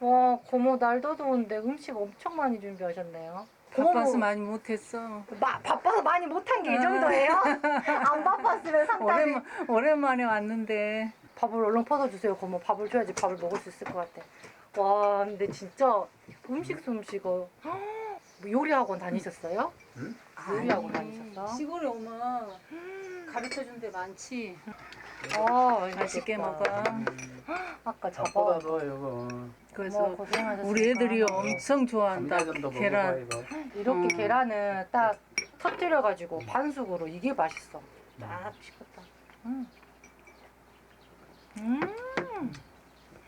와, 고모 날도 더운데 음식 엄청 많이 준비하셨네요. 바빠서 고모, 많이 못했어. 마, 바빠서 많이 못한 게 이 정도예요? 안 바빴으면 상당히 오랜만, 오랜만에 왔는데 밥을 얼른 퍼서 주세요. 고모 밥을 줘야지 밥을 먹을 수 있을 것 같아. 와, 근데 진짜 음식 솜씨가 뭐 요리 학원 다니셨어요? 요리 학원 다니셨어? 시골에 오면 가르쳐 준 데 많지. 아, 맛있게 먹어. 아까 잡아. 잡아도 이거 그래서 고생하셨습니다. 우리 애들이 엄청 좋아한다. 감자전도 먹어봐 계란. 이거 이렇게 음. 계란을 딱 터뜨려가지고 반숙으로 이게 맛있어. 딱 식었다. 음. 음.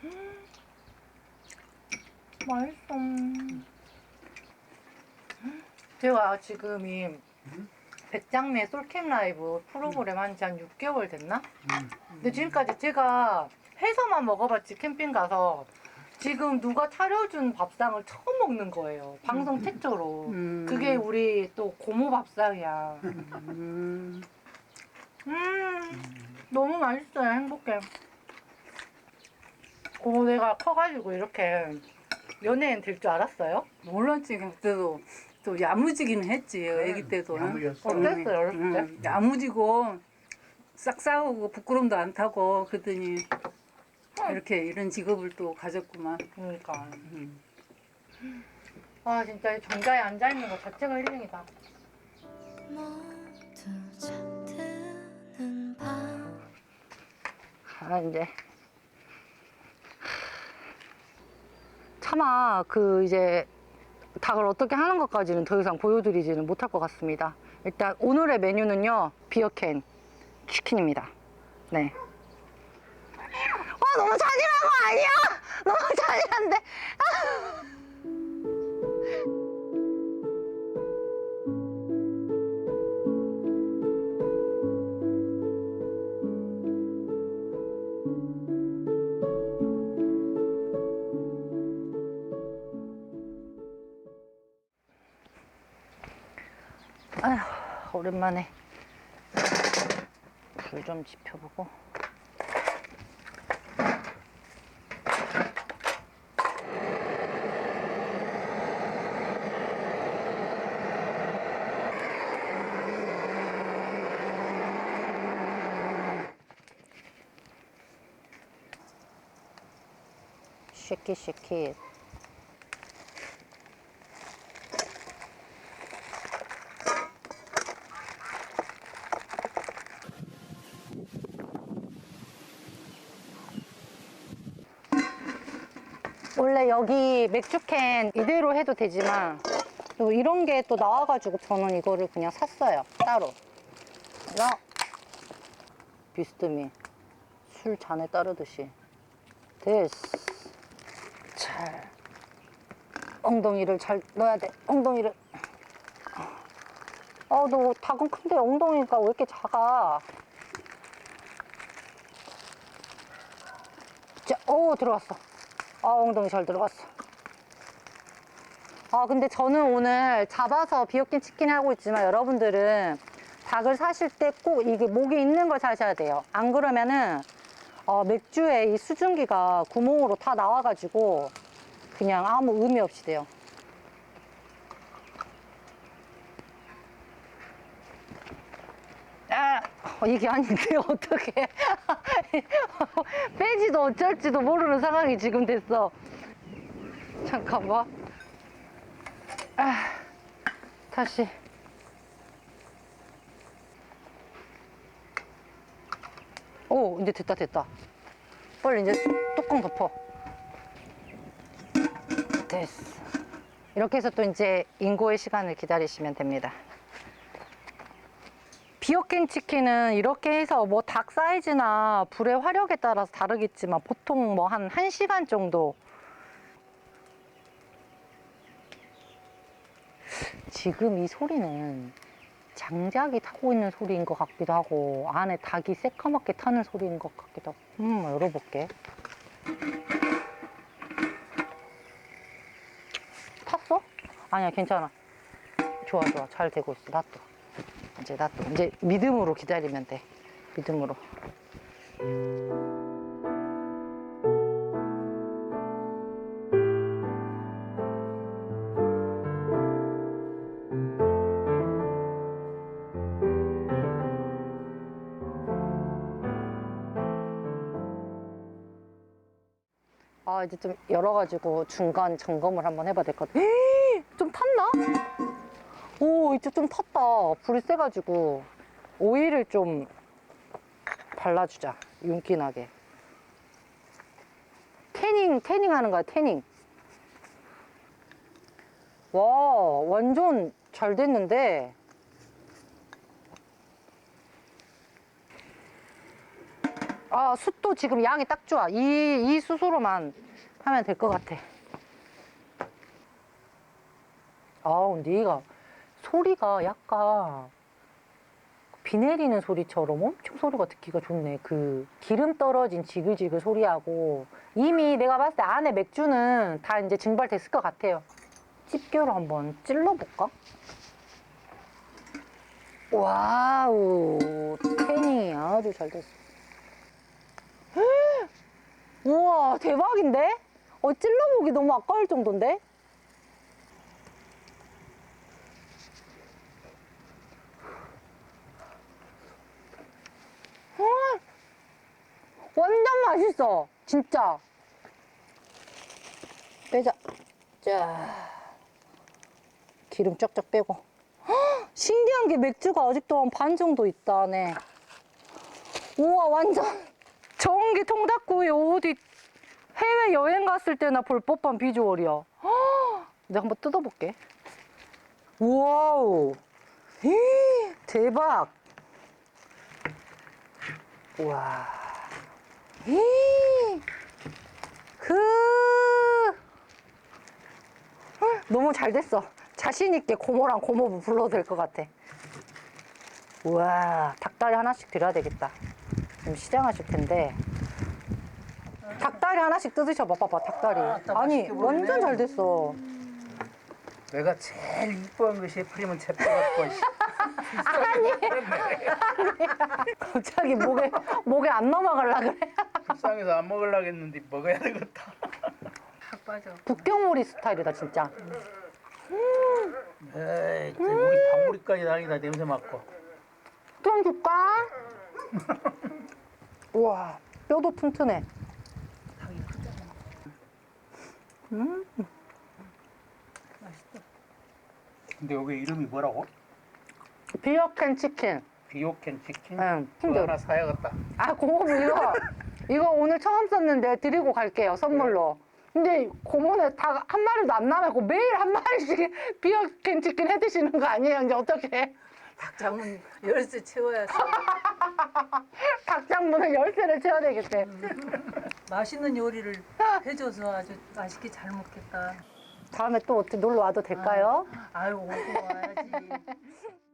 음. 맛있어. 제가 지금 이 백장매 솔캠 라이브 프로그램 한 지 한 6개월 됐나? 근데 지금까지 제가 해서만 먹어봤지 캠핑 가서 지금 누가 차려준 밥상을 처음 먹는 거예요. 방송 최초로. 음. 그게 우리 또 고모 밥상이야. 음, 음, 너무 맛있어요. 행복해. 고모 내가 커가지고 이렇게 연예인 될 줄 알았어요? 몰랐지. 그때도 또 야무지긴 했지. 애기 때도는. 야무졌어. 어땠어요, 어렸을 때? 음, 야무지고 싹 싸우고 부끄럼도 안 타고 그러더니 이렇게 이런 직업을 또 가졌구만. 그러니까. 음. 아, 진짜 이 정자에 앉아있는 것 자체가 힐링이다. 모두 잠드는 밤 아, 이제. 차마 그 이제 닭을 어떻게 하는 것까지는 더 이상 보여드리지는 못할 것 같습니다. 일단 오늘의 메뉴는요, 비어캔 치킨입니다. 네. 와, 너무 잔인한 거 아니야? 너무 잔인한데. 아휴, 오랜만에 불 좀 지펴보고. 쉐킷 쉐킷 원래 여기 맥주캔 이대로 해도 되지만 또 이런 게 또 나와가지고 저는 이거를 그냥 샀어요. 따로. 그래서 비스듬히 술 잔에 따르듯이. 됐어. 잘. 엉덩이를 잘 넣어야 돼. 엉덩이를. 아너 닭은 큰데 엉덩이가 왜 이렇게 작아? 자, 오 들어갔어 아 엉덩이 잘 들어갔어. 아 근데 저는 오늘 잡아서 비어킨 치킨 하고 있지만 여러분들은 닭을 사실 때 꼭 이게 목이 있는 걸 사셔야 돼요. 안 그러면은 어, 맥주에 이 수증기가 구멍으로 다 나와가지고 그냥 아무 의미 없이 돼요 아, 어, 이게 아닌데 어떻게 빼지도 어쩔지도 모르는 상황이 지금 됐어. 잠깐만. 아, 다시. 오 이제 됐다 됐다. 빨리 이제 뚜껑 덮어. 됐어. 이렇게 해서 또 이제 인고의 시간을 기다리시면 됩니다 비어캔 치킨은 이렇게 해서 뭐 닭 사이즈나 불의 화력에 따라서 다르겠지만 보통 뭐 한 1시간 정도. 지금 이 소리는 장작이 타고 있는 소리인 것 같기도 하고 안에 닭이 새까맣게 타는 소리인 것 같기도 하고. 음 열어볼게. 탔어? 아니야 괜찮아. 좋아 좋아. 잘 되고 있어. 놔둬 이제 놔둬. 이제 믿음으로 기다리면 돼. 믿음으로. 아 이제 좀 열어가지고 중간 점검을 한번 해봐야 될 것 같아. 좀 탔나? 오 이제 좀 탔다. 불이 세가지고 오일을 좀 발라주자. 윤기 나게. 태닝 태닝 하는 거야 태닝. 와 완전 잘 됐는데. 아, 숯도 지금 양이 딱 좋아. 이, 이 숯으로만 하면 될 것 같아. 아우, 얘가 소리가 약간 비 내리는 소리처럼 엄청 소리가 듣기가 좋네. 그 기름 떨어진 지글지글 소리하고 이미 내가 봤을 때 안에 맥주는 다 이제 증발됐을 것 같아요. 집게로 한번 찔러볼까? 와우, 태닝이 아주 잘 됐어. 우와 대박인데? 어 찔러보기 너무 아까울 정도인데? 음, 완전 맛있어 진짜 빼자 자 기름 쫙쫙 빼고 헉, 신기한 게 맥주가 아직도 한 반 정도 있다 네 우와 완전 전기 통닭구이 어디 해외 여행 갔을 때나 볼 법한 비주얼이야. 헉! 내가 한번 뜯어볼게. 와우. 히, 대박. 우와. 히, 그. 헉, 너무 잘 됐어. 자신 있게 고모랑 고모부 불러도 될 것 같아. 우와. 닭다리 하나씩 드려야 되겠다. 지금 시장하실 텐데. 닭다리 하나씩 뜯으셔봐, 봐봐, 닭다리. 딱 아니, 맛있게 보이네. 완전 잘 됐어. 내가 제일 이뻐한 것이 프리면 채펴갖고 갑자기 목에, 목에 안 넘어갈라 그래. 불쌍해서 안 먹으려고 했는데 먹어야 되겠다. 탁 빠져. 북경오리 스타일이다, 진짜. 에이, 저 우리 방울이까지 다니다 냄새 맡고. 좀 줄까? 우와, 뼈도 튼튼해. 근데 여기 이름이 뭐라고? 비어캔 치킨. 비오켄 치킨? 응, 그거 하나 사야겠다. 아, 고모부 이거, 이거 오늘 처음 썼는데 드리고 갈게요, 선물로. 근데 고모네 닭한 마리도 안 남았고 매일 한 마리씩 비어 캔 치킨 해 드시는 거 아니에요? 이제 어떻게? 닭장은 열쇠 채워야지. 닭장문을 열쇠를 채워야 되겠대. 맛있는 요리를 해줘서 아주 맛있게 잘 먹겠다. 다음에 또 어떻게 놀러 와도 될까요? 아유 오고 와야지.